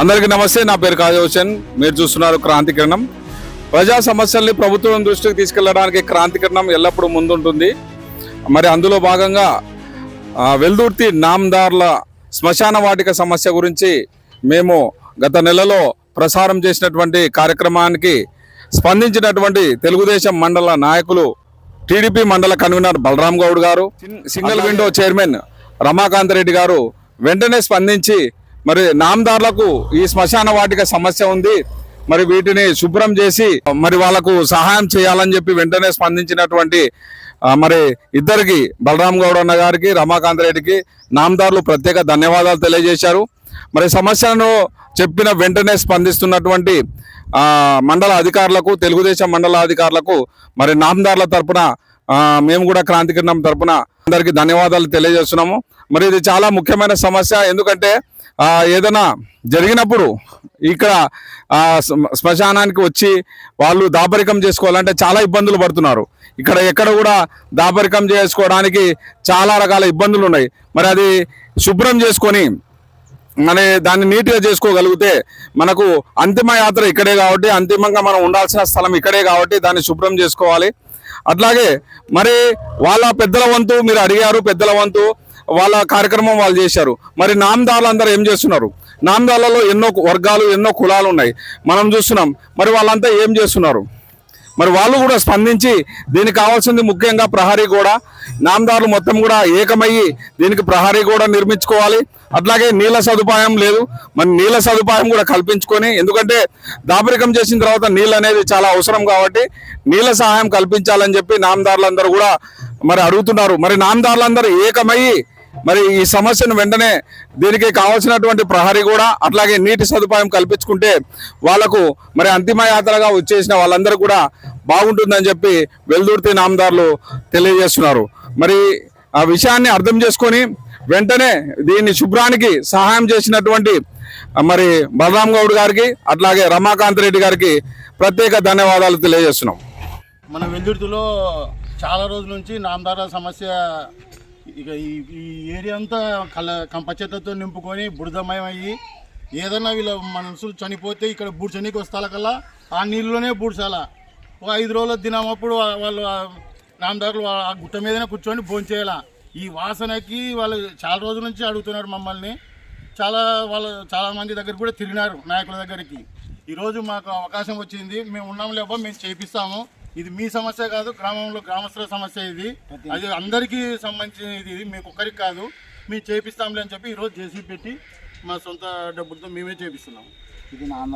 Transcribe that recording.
అందరికీ నమస్తే నా పేరు కాజీ హుసేన్ మీరు చూస్తున్నారు క్రాంతి కిరణం ప్రజా సమస్యల్ని ప్రభుత్వం దృష్టికి తీసుకెళ్ళడానికి క్రాంతి కిరణం ఎల్లప్పుడూ ముందుంటుంది. మరి అందులో భాగంగా వెల్దుర్తి నామదార్ల శ్మశాన వాటిక సమస్య గురించి మేము గత నెలలో ప్రసారం చేసినటువంటి కార్యక్రమానికి స్పందించినటువంటి తెలుగుదేశం మండల నాయకులు టీడీపీ మండల కన్వీనర్ బలరాం గౌడ్ గారు single window chairman Ramakant Reddy గారు వెంటనే స్పందించి మరి నామదారులకు ఈ శ్మశాన వాటిక సమస్య ఉంది. మరి వీటిని శుభ్రం చేసి మరి వాళ్ళకు సహాయం చేయాలని చెప్పి వెంటనే స్పందించినటువంటి మరి ఇద్దరికి బలరాం గౌడ్ అన్న గారికి రమాకాంత్ రెడ్డికి నామదారులు ప్రత్యేక ధన్యవాదాలు తెలియజేశారు. మరి సమస్యను చెప్పిన వెంటనే స్పందిస్తున్నటువంటి మండల అధికారులకు తెలుగుదేశం మండల అధికారులకు మరి నామదారుల తరపున మేము కూడా క్రాంతికిరణం తరపున అందరికీ ధన్యవాదాలు తెలియజేస్తున్నాము. మరి ఇది చాలా ముఖ్యమైన సమస్య. ఎందుకంటే ఏదైనా జరిగినప్పుడు ఇక్కడ శ్మశానానికి వచ్చి వాళ్ళు దాపరికం చేసుకోవాలంటే చాలా ఇబ్బందులు పడుతున్నారు. ఇక్కడ ఎక్కడ కూడా దాపరికం చేసుకోవడానికి చాలా రకాల ఇబ్బందులు ఉన్నాయి మరి అది శుభ్రం చేసుకొని మన దాన్ని నీట్గా చేసుకోగలిగితే మనకు అంతిమ యాత్ర ఇక్కడే కాబట్టి అంతిమంగా మనం ఉండాల్సిన స్థలం ఇక్కడే కాబట్టి దాన్ని శుభ్రం చేసుకోవాలి. అట్లాగే మరి వాళ్ళ పెద్దల వంతు మీరు అడిగారు పెద్దల వంతు వాళ్ళ కార్యక్రమం వాళ్ళు చేశారు. మరి నామదాలు అందరూ ఏం చేస్తున్నారు? నామదాలలో ఎన్నో వర్గాలు ఎన్నో కులాలు ఉన్నాయి. మనం చూస్తున్నాం. మరి వాళ్ళంతా ఏం చేస్తున్నారు? మరి వాళ్ళు కూడా స్పందించి దీనికి కావాల్సింది ముఖ్యంగా ప్రహరీ గోడ. నామదారులు మొత్తం కూడా ఏకమయ్యి దీనికి ప్రహరీ గోడ నిర్మించుకోవాలి. అట్లాగే నీళ్ళ సదుపాయం లేదు. మరి నీళ్ళ సదుపాయం కూడా కల్పించుకొని ఎందుకంటే దాపరికం చేసిన తర్వాత నీళ్ళు అనేది చాలా అవసరం కాబట్టి నీళ్ళ సహాయం కల్పించాలని చెప్పి నామదారులందరూ కూడా మరి అడుగుతున్నారు. మరి నామదారులందరూ ఏకమయ్యి మరి ఈ సమస్యను వెంటనే దీనికి కావాల్సినటువంటి ప్రహరీ కూడా అట్లాగే నీటి సదుపాయం కల్పించుకుంటే వాళ్ళకు మరి అంతిమ యాత్రగా వచ్చేసిన వాళ్ళందరూ కూడా బాగుంటుందని చెప్పి వెల్దుర్తి నామదారులు తెలియజేస్తున్నారు. మరి ఆ విషయాన్ని అర్థం చేసుకొని వెంటనే దీన్ని శుభ్రానికి సహాయం చేసినటువంటి మరి బలరాం గౌడ్ గారికి అట్లాగే రమాకాంత్ రెడ్డి గారికి ప్రత్యేక ధన్యవాదాలు తెలియజేస్తున్నాం. మన వెల్దుర్తిలో చాలా రోజుల నుంచి నామదారుల సమస్య ఇక ఈ ఏరియా అంతా కల కంపచెట్లతో నింపుకొని బురదమయం అయ్యి ఏదైనా వీళ్ళ మనుషులు చనిపోతే ఇక్కడ బూడ్చనీకి వస్తాలకల్లా ఆ నీళ్ళలోనే బూడ్చాల ఒక ఐదు రోజుల దినమప్పుడు వాళ్ళు ఆ ఆ గుట్ట మీదనే కూర్చొని భోంచేయాల. ఈ వాసనకి వాళ్ళు చాలా రోజుల నుంచి అడుగుతున్నారు మమ్మల్ని. చాలా వాళ్ళు చాలా మంది దగ్గర కూడా తిరిగినారు నాయకుల దగ్గరికి. ఈరోజు మాకు అవకాశం వచ్చింది. మేము ఉన్నాం లేబో మేము చేపిస్తాము. ఇది మీ సమస్య కాదు గ్రామంలో గ్రామస్తుల సమస్య ఇది. అది అందరికీ సంబంధించిన ఇది ఇది మీకు ఒక్కరికి కాదు. మేము చేపిస్తాంలే అని చెప్పి ఈరోజు జేసీ పెట్టి మా సొంత డబ్బులతో మేమే చేపిస్తున్నాము ఇది నాన్న